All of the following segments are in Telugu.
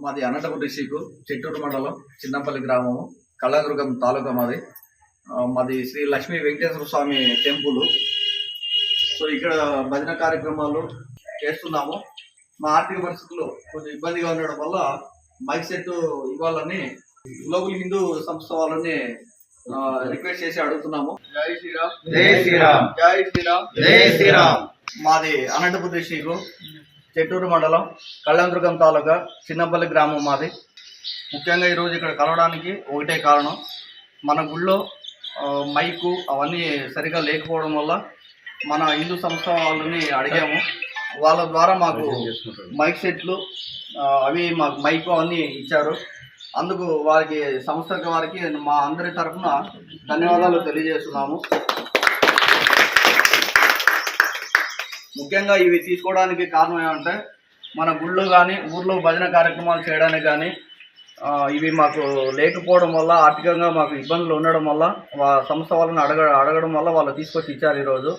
మాది అనంతపురం డిస్టిక్ చెట్టూరు మండలం చిన్నపల్లి గ్రామము కళ్ళదుర్గం తాలూకా మాది. మాది శ్రీ లక్ష్మీ వెంకటేశ్వర స్వామి టెంపుల్. సో ఇక్కడ భజన కార్యక్రమాలు చేస్తున్నాము. మా ఆర్థిక పరిస్థితులు కొంచెం ఇబ్బందిగా ఉండడం వల్ల మైక్ సెట్ ఇవ్వాలని గ్లోబల్ హిందూ సంస్థ వాళ్ళని రిక్వెస్ట్ చేసి అడుగుతున్నాము. జై శ్రీరామ్. జై శ్రీరామ్. జై శ్రీరామ్. జై శ్రీరామ్. మాది అనంతపురం డిస్టిక్ చెట్టూరు మండలం కళ్యాణదుర్గం తాలూకా చిన్నపల్లి గ్రామం మాది. ముఖ్యంగా ఈరోజు ఇక్కడ కలవడానికి ఒకటే కారణం. మన గుళ్ళో మైకు అవన్నీ సరిగా లేకపోవడం వల్ల మన హిందూ సంస్థ వాళ్ళని అడిగాము. వాళ్ళ ద్వారా మాకు మైక్ సెట్లు అవి మాకు మైకు అవన్నీ ఇచ్చారు. అందుకు వారికి సంస్థ వారికి మా అందరి తరఫున ధన్యవాదాలు తెలియజేస్తున్నాము. ముఖ్యంగా ఇవి తీసుకోవడానికి కారణం ఏమంటే మన గుళ్ళు కానీ ఊర్లో భజన కార్యక్రమాలు చేయడానికి కానీ ఇవి మాకు లేకపోవడం వల్ల ఆర్థికంగా మాకు ఇబ్బందులు ఉండడం వల్ల సంస్థ వాళ్ళని అడగ అడగడం వల్ల వాళ్ళు తీసుకొచ్చి ఇచ్చారు ఈరోజు.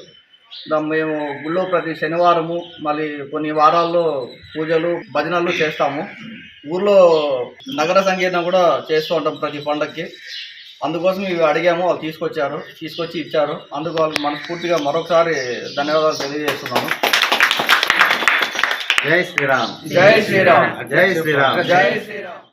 దా- మేము గుళ్ళో ప్రతి శనివారము మళ్ళీ కొన్ని వారాల్లో పూజలు భజనలు చేస్తాము. ఊర్లో నగర సంగీతం కూడా చేస్తూ ఉంటాం ప్రతి పండక్కి. అందుకోసం ఇవి అడిగాము వాళ్ళు తీసుకొచ్చారు తీసుకొచ్చి ఇచ్చారు. అందుకు వాళ్ళకి మనస్ఫూర్తిగా మరొకసారి ధన్యవాదాలు తెలియజేస్తున్నాము. జై శ్రీరామ్. జై శ్రీరామ్. జై శ్రీరామ్. జై శ్రీరామ్.